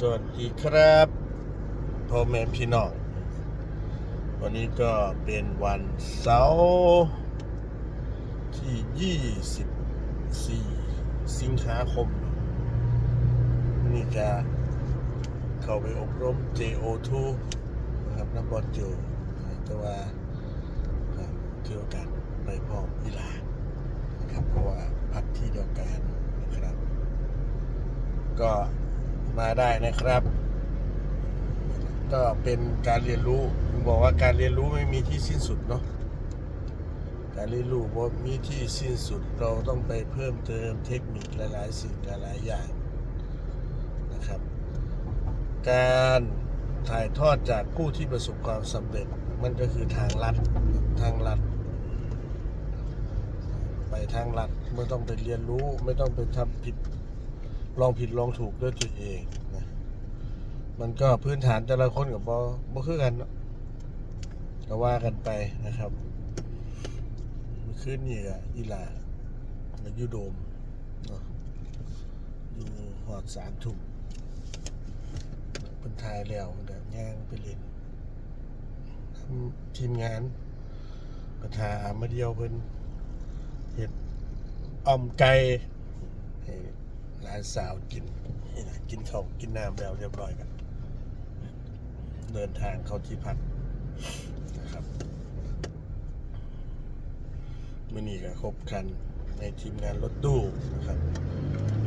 สวัสดีครับพ่อแม่พี่น้อง วันนี้ก็เป็นวันเสาร์ที่ 24 สิงหาคม นี่จะเข้าไปอบรม JO2 นะครับนักบอลโจแต่ว่าก็ถือโอกาสไปพร้อมอีหลานะครับ เพราะว่าพักที่เดียวกันนะครับ ก็ มาได้นะครับ ก็เป็นการเรียนรู้ผมบอกว่าการเรียนรู้ไม่มีที่สิ้นสุดเนาะการเรียนรู้ว่ามีที่สิ้นสุดเราต้องไปเพิ่มเติมเทคนิคหลายๆ สิ่งหลายๆอย่างนะครับ การถ่ายทอดจากผู้ที่ประสบความสำเร็จมันก็คือทางลัดทางลัด ไปทางลัดไม่ต้องไปเรียนรู้ไม่ต้องไปทำผิด ลองผิดลองถูกด้วยตัวเองนะมันก็พื้นฐานแต่ละคนกับบบ่คือกันเนาะก็ว่ากันไปนะครับมื่อคืนนี่ก็อีหลาแล้วอยูโดมเนาะอยู่หอดสามทุ่มเป็นทายแล้วมันก็ย่างไปเล่นทำทีมงานประธามาเดียวเพิ่นเห็ดอ่อมไก่ ร้านสาวกินนี่นะกินข้าวกินน้ำแล้วเรียบร้อยกัน เดินทางเข้าที่พักนะครับมื่อนี้ก็ครบคันในทีมงานรถตู้นะครับ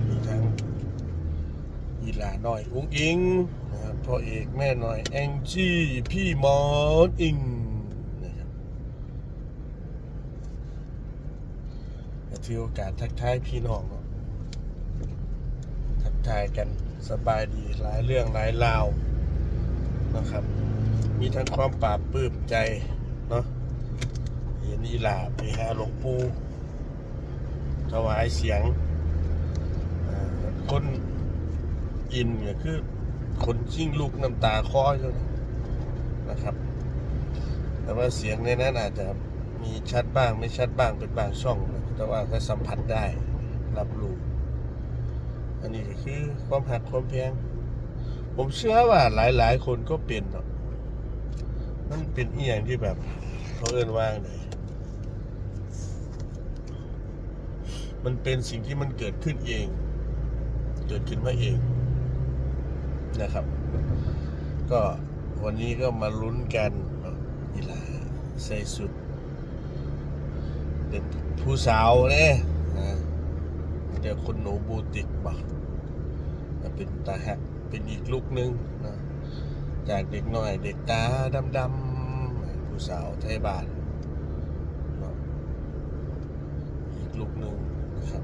มีทั้งอีหลาหน่อยอุ้งอิงนะครับพ่อเอกแม่หน่อยแองจี้พี่มอนอิงนะครับถือโอกาสทักทายพี่น้อง เนาะทักทายกันสบายดีหลายเรื่องหลายราวนะครับ มีทั้งความปราบปลื้มใจเนาะเห็นอีหลาไปหาหลวงปู่ถวายเสียงคนอินก็คือคนชิ่งลูกน้ำตาคลออยู่นะครับ แต่ว่าเสียงในนั้นอาจจะมีชัดบ้างไม่ชัดบ้างเป็นบางช่อง แต่ว่าก็สัมผัสได้รับรู้ อันนี้ก็คือความหักความแพง ผมเชื่อว่าหลายๆ คนก็เป็นเนาะมันเป็นอีอย่างที่แบบเขาเอินว่างเลยมันเป็นสิ่งที่มันเกิดขึ้นเอง เกิดขึ้นมาเองนะครับ ก็วันนี้ก็มาลุ้นกันนาะอีหลาใส่สุด เป็นผู้สาวเนี่ย เดี๋ยวคนหนูบูติกบ่เป็นตาหักเป็นอีกลูกหนึงนะจากเด็กน้อยเด็กตาดำๆผู้สาวไทยบ้านนะอีกลูกหนึงนะครับ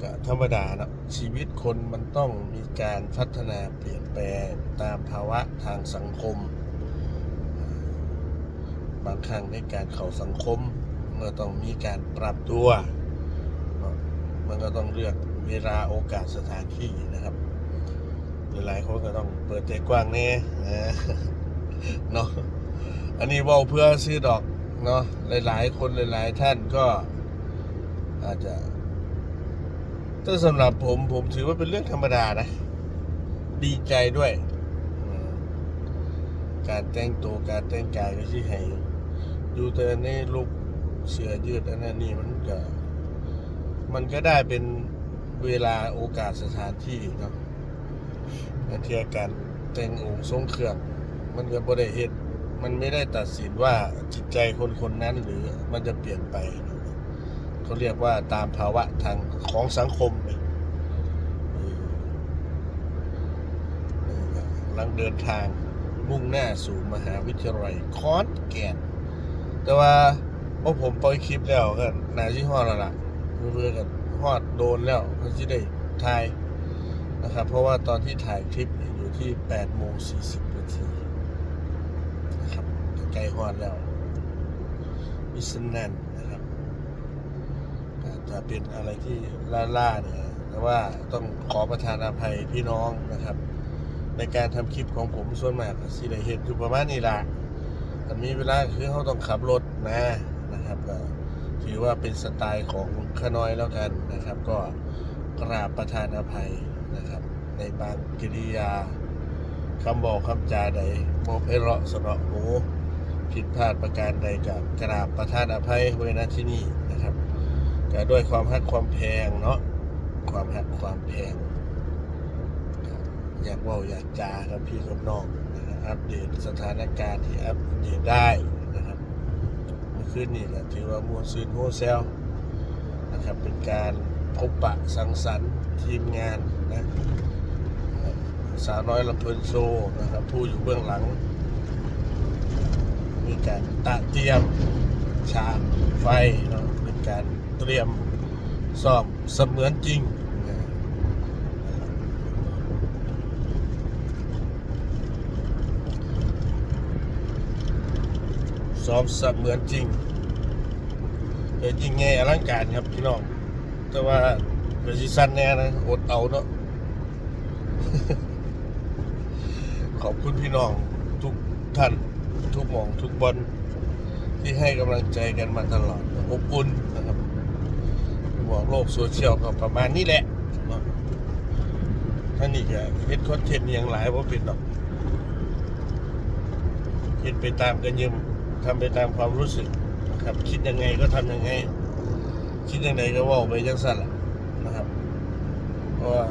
ก็ธรรมดาเนาะชีวิตคนมันต้องมีการพัฒนาเปลี่ยนแปลงตามภาวะทางสังคม บางครั้งในการเข้าสังคมเมื่อต้องมีการปรับตัว มันก็ต้องเลือกเวลาโอกาสสถานที่นะครับ หลายๆคนก็ต้องเปิดใจกว้างแน่นะเนาะอันนี้ว่าเพื่อซื้อดอกเนาะหลายๆ คนหลาย ๆ ท่านก็อาจจะถ้าสำหรับผมผมถือว่าเป็นเรื่องธรรมดานะ ดีใจด้วย การแต่งตัวการแต่งกายก็ที่ให้ดูแต่ในลูกเสือยืดอันนั้นนี่มันก็ มันก็ได้เป็นเวลาโอกาสสถานที่เนาะบาเทียการแต่งองค์ทรงเครื่อง มันก็บ่ได้เฮ็ดมันไม่ได้ตัดสินว่าจิตใจคนคนนั้นหรือมันจะเปลี่ยนไป เขาเรียกว่าตามภาวะทางของสังคมเออเออกำลังเดินทางมุ่งหน้าสู่มหาวิทยาลัยคอนแก่น แต่ว่าพอผมปล่อยคลิปแล้วก็นาที่ห้อแล้วล่ะ เพื่อกันฮอดโดนแล้วก็จะได้ถ่ายนะครับ เพราะว่าตอนที่ถ่ายคลิปอยู่ที่8โมง40นาทีนะครับใกล้ฮอดแล้วมิสนันนะครับจะเป็นอะไรที่ล่าๆเนี่ยแต่ว่าต้องขอประทานอภัยพี่น้องนะครับ ในการทำคลิปของผมส่วนมากสิได้เห็นอยู่ประมาณนี้ละแต่มีเวลาคือเขาต้องขับรถนะนะครับถือว่าเป็นสไตล์ของ ขน้อยแล้วกันนะครับ ก็กราบประทานอภัยนะครับ ในบางกิริยาคำบอกคำจาใดโมเพเราะสนอหูผิดพลาดประการใดกับกราบประทานอภัยไว้ณที่นี่นะครับก็ด้วยความฮักความแพงเนาะความฮักความแพงอยากว่าอยากจากับพี่กับน้องนะครับอัปเดตสถานการณ์ที่อัปเดตได้นะครับเมื่อคืนนี้ก็ถือว่ามวลซืนโฮเซล นะครับ เป็นการพบปะสังสรรค์ทีมงานนะสาวน้อยลำเพลินโชว์นะครับ ผู้อยู่เบื้องหลัง มีการตะเตรียมฉากไฟเนะเป็นการเตรียมซ่อมเสมือนจริงซ้อมเสมือนจริง เออจริงไงอลังการครับพี่น้อง แต่ว่าเบสิสั้นแน่นะอดเอาเนาะขอบคุณพี่น้องทุกท่านทุกหมองทุกบอลที่ให้กำลังใจกันมาตลอดอบอุ่นนะครับบอกโลกโซเชียลก็ประมาณนี้แหละท่านนี่ก็เฮ็ดคอนเทนต์อย่างหลายว่าเป็นดอกคิดไปตามกันยิมทำไปตามความรู้สึก ครับ คิดยังไงก็ทำยังไง คิดยังไงก็ว่าไปจังสั้นละนะครับเพราะว่า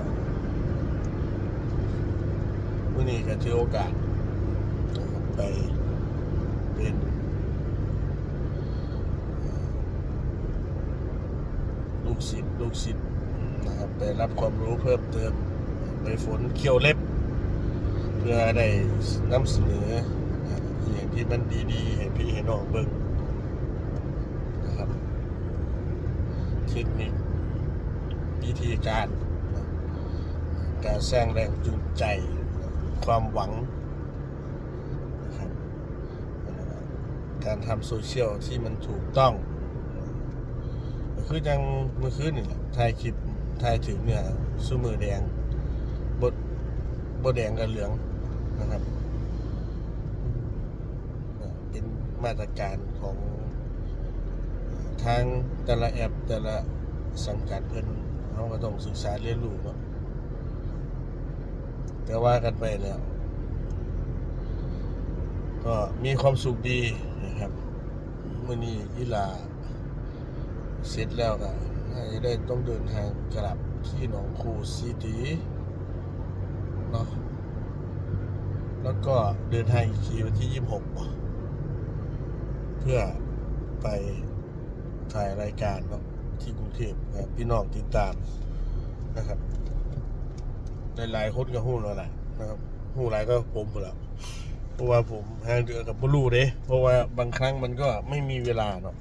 มื่อนี้ก็ถือโอกาสไปเป็นลูกศิษย์ลูกศิษย์นะครับไปรับความรู้เพิ่มเติมไปฝนเคี่ยวเล็บ เพื่อได้นำเสนออ่าอย่างที่มันดีๆ ให้พี่ให้น้องเบิ่ง นะครับเทคนิควิธีการ การสร้างแรงจูงใจ ความหวังนะครับการทำโซเชียลที่มันถูกต้องคือจังเมื่อคืนนี่แหละถ่ายคลิปถ่ายถึงเนี่ยสู้มือแดงบดบดแดงกับเหลืองนะครับ เป็นมาตรการของ ทางแต่ละแอปแต่ละสังกัดเพิ่นเขาก็ต้องศึกษาเรียนรู้เนาะแต่ว่ากันไปแล้ว ก็มีความสุขดีนะครับมื่อนี้อีหลาเสร็จแล้วก็น่าจะได้ต้องเดินทางกลับที่หนองคูซีตีเนาะแล้วก็เดินทางอีกทีวันที่ 26 เพื่อไป ถ่ายรายการเนาะที่กรุงเทพนะพี่น้องติดตามนะครับหลายๆคนก็หู้แล้วแหละนะครับหู้หลายก็ผมพุ่นแล้วเพราะว่าผมหางเดือกับบลูเด้เพราะว่าบางครั้งมันก็ไม่มีเวลาเนาะ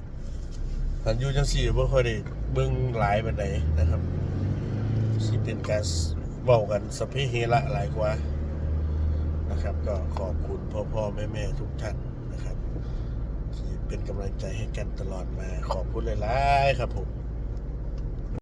หันยูจังสี่บ่ค่อยได้เบิ่งหลายปานใดนะครับสิเป็นการเว้ากันสเพเฮระหลายกว่านะครับ ก็ขอบคุณพ่อพ่อแม่แม่ทุกท่าน เป็นกำลังใจให้กันตลอดมาขอบคุณหลายๆครับผม